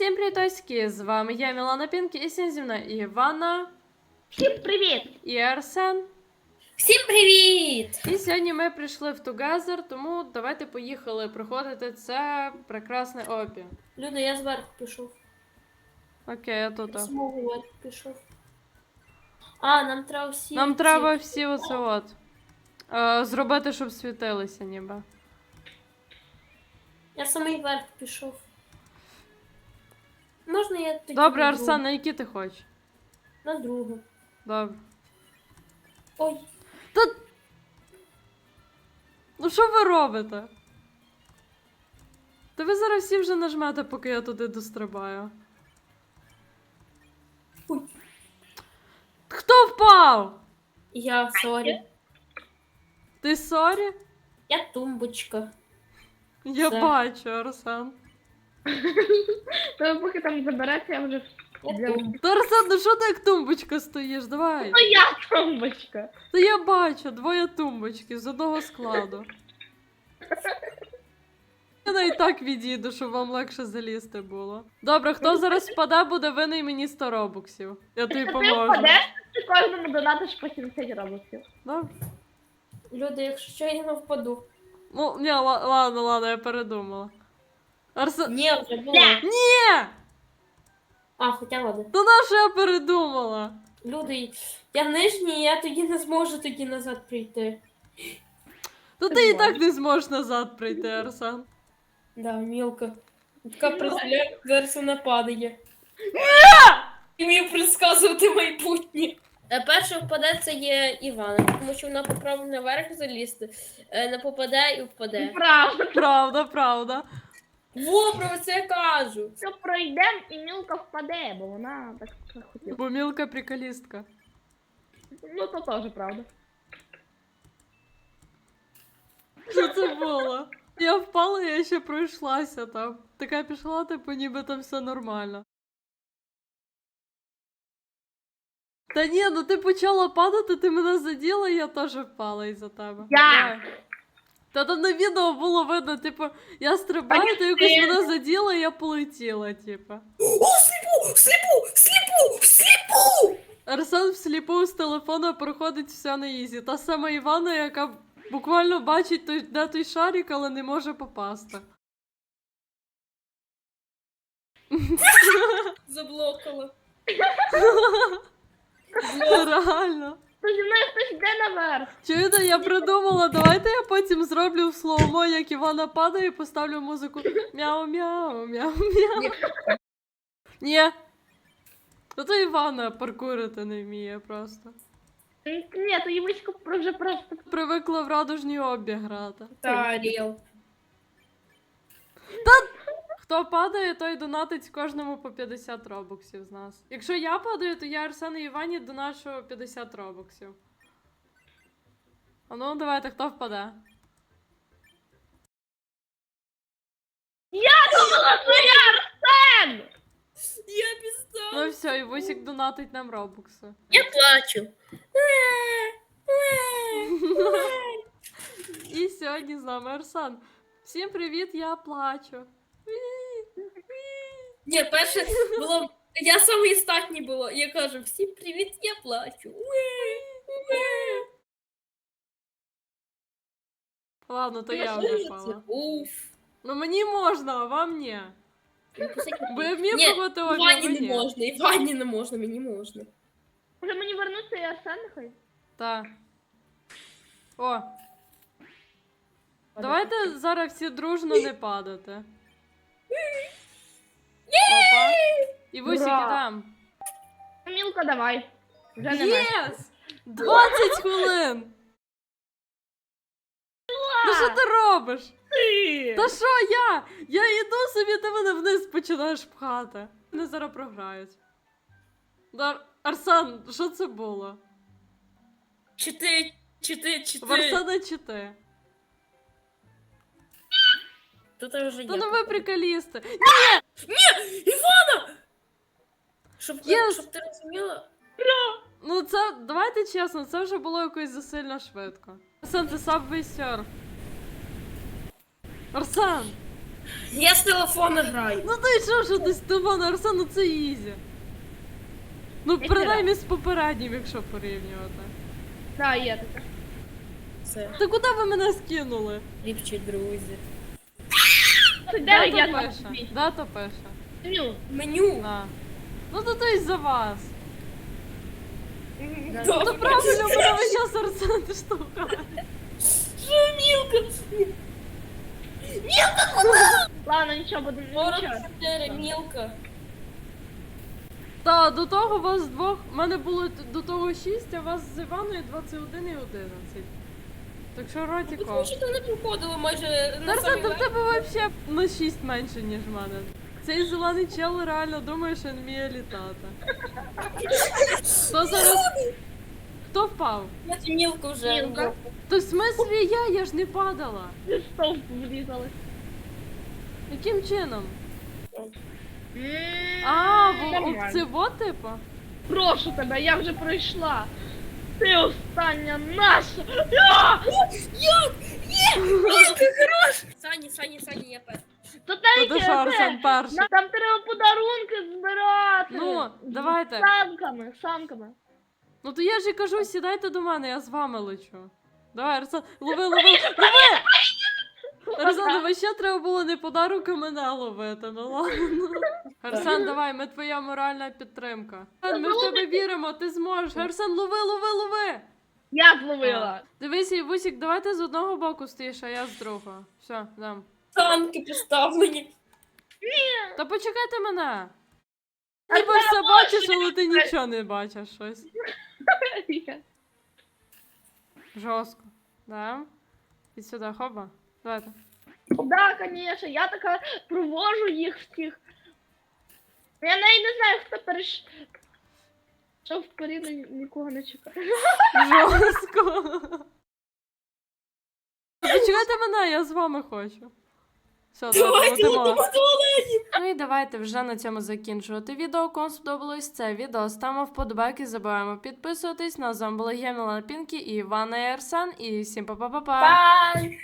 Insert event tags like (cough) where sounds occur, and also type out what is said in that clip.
Всім привітоськи! З вами я Мілана Пінкі і і Івана, Всім привіт! і Арсен. Всім привіт! І сьогодні ми прийшли в Together, тому давайте поїхали проходити це прекрасне опі. Люда, я зверху пішов. Окей, я тут. Я змогу пішов. А, нам треба всі. Нам ці- треба всі оце от. е, зробити, щоб світилися ніби. Я самий вверх пішов. Можна я тоді Добре, на Арсен, на які ти хочеш? На другу. Добре. Ой, Ну що ви робите? Та ви зараз всі вже нажмете, поки я туди дострибаю. Ой. Хто впав? я сорі. Ти сорі? Я тумбочка. Я Все. бачу, Арсен. (laughs) То поки там забереться, я вже. Для-. Ну що ти як тумбочка стоїш? Давай. Ну я тумбочка. Та я бачу, двоє тумбочки з одного складу. Я навіть так відійду, щоб вам легше залізти було. Добре, хто зараз впаде, буде винний мені 100 робоксів. Я тобі Ти поможу. впадеш, ти кожному донатиш по 70 робоксів. Добре? Люда, якщо що, я не впаду. Ну, ні, ла- ладно, ладно, я передумала. Арсен. Ні, вже було. Ні. А, хоча ладно. То на що я передумала? Люди, я нижній, я тоді не зможу тоді назад прийти. То ти і так не зможеш назад прийти, Арсен. Да, мілка. Така представляю, зараз вона падає. І вмію предсказувати майбутнє. Е, Перша впаде це є Івана, тому що вона попробує наверх залізти, е, не попаде і впаде. Правда. Правда, правда. Во, про це я кажу. Що пройдем і мілка впаде, бо вона так хотіла. Бо мілка приколістка. Ну то теж правда. Що це було? Я впала, я ще пройшлася там. Така пішла, типу, ніби там все нормально. Та ні, ну ти почала падати, ти мене заділа, я теж впала із-за тебе. Я? Давай. Та там на відео було видно, типу, я стрибаю, ти якось мене заділа, і я полетіла, типу. О, сліпу! Сліпу! Сліпу! Сліпу! Арсен всліпу з телефона проходить все на ізі. Та сама Івана, яка буквально бачить той, де той шарик, але не може попасти. Заблокала. (laughs) (laughs) Реально. То зі мною хтось йде наверх. Чуєте, я придумала, давайте я потім зроблю в слоумо, як Івана падає, і поставлю музику мяу-мяу, мяу-мяу. Ні. Ну то Івана паркурити не вміє просто. Ні, то Євичка вже просто. Привикла в радужні обі грати. Та, ріл. Хто падає, той донатить кожному по 50 робоксів з нас. Якщо я падаю, то я Арсену і Івані донашу 50 робоксів. А ну, давайте, хто впаде? Я думала, що я Арсен! Я пізда. Ну все, і Вусік донатить нам робокси. Я плачу. І сьогодні з нами Арсен. Всім привіт, я плачу. Ні, перше було. Я самий статній було. Я кажу, всім привіт, я плачу. Ладно, то я вже впала. Уф. Ну мені можна, а вам ні. Бо я Ні, проходити обі, а Івані ви не ні. можна, Івані не можна, мені можна. Може мені вернутися і Арсен нехай? Так. О, давайте зараз всі дружно не падати. І Вусік Ура! Ну, Мілка, давай. Вже не. Єс! 20 хвилин! Ну що ти робиш? Та що я? Я йду собі, ти мене вниз починаєш пхати. Вони зараз програють. Дар... Арсен, що це було? Чити, чити, В чити. Арсена чи ти? Тут вже є. Та ну ви приколісти. Івана! Щоб, Yes. щоб ти розуміла. Ну це, давайте чесно, це вже було якось засильно швидко. Арсен, це Subway Surf. Арсен! Я з телефона граю. Ну ти що, що ти з Івана Арсен, ну це ізі. Ну, Я принаймні з попереднім, якщо порівнювати. Да, є таке. Це Та куди ви мене скинули? ліпші друзі. Це де Дата я пише. Дата пише. Меню. На. Ну то то й за вас. Да. Ну то правильно, мене весь час Арсен ти штовхає. Що, Мілка? ладно, нічого, будемо нічого. 44, Мілка. Та, до того вас двох, в мене було т- до того 6, а вас з Іваною 21 і 11. Так що Тому ротіко. що ти не приходила майже на Арсен, самі то в тебе вообще на 6 менше, ніж в мене. Цей зелений чел реально думає, що він вміє літати. (laughs) Хто зараз. Хто впав? Значить, Мілка вже. Мілка. То в смислі я, я ж не падала. Зі стовп влізали. Яким чином? М, А, в нормально. цього типу? Прошу тебе, я вже пройшла. Ти остання наша. Я! Як? Є! Мілка, хорош! Сані, Сані, Сані, я перша. То те, де ж Арсен перший? На- Там треба подарунки збирати. Ну, давайте. Санками, санками. Ну то я ж і кажу, сідайте до мене, я з вами лечу. Давай, Арсен, лови, лови, лови! Арсен, давай ще треба було не подарок, а мене ловити, ну ладно. Арсен, давай, ми твоя моральна підтримка. Арсен, ми в тебе віримо, ти зможеш. Арсен, лови, лови, лови! Я зловила. Дивись, Івусік, давай ти з одного боку стоїш, а я з другого. Все, дам. Танки поставлені. Та почекайте мене. Ніби все бачиш, але ти нічого не бачиш щось. Жорстко. Да? І сюди, хоба. Давайте. Да, конечно, я така провожу їх всіх. Я навіть не знаю, хто переш... Що вперед ні- нікого не чекає. Жорстко. (laughs) Почекайте мене, я з вами хочу. Все, Давайте давайте, летимо до оленів. Ну і давайте вже на цьому закінчувати відео. Кому сподобалось це відео, ставимо вподобайки, забуваємо підписуватись. На з вами Єміла Пінкі і Івана Ярсан. І всім па-па-па-па. Бай!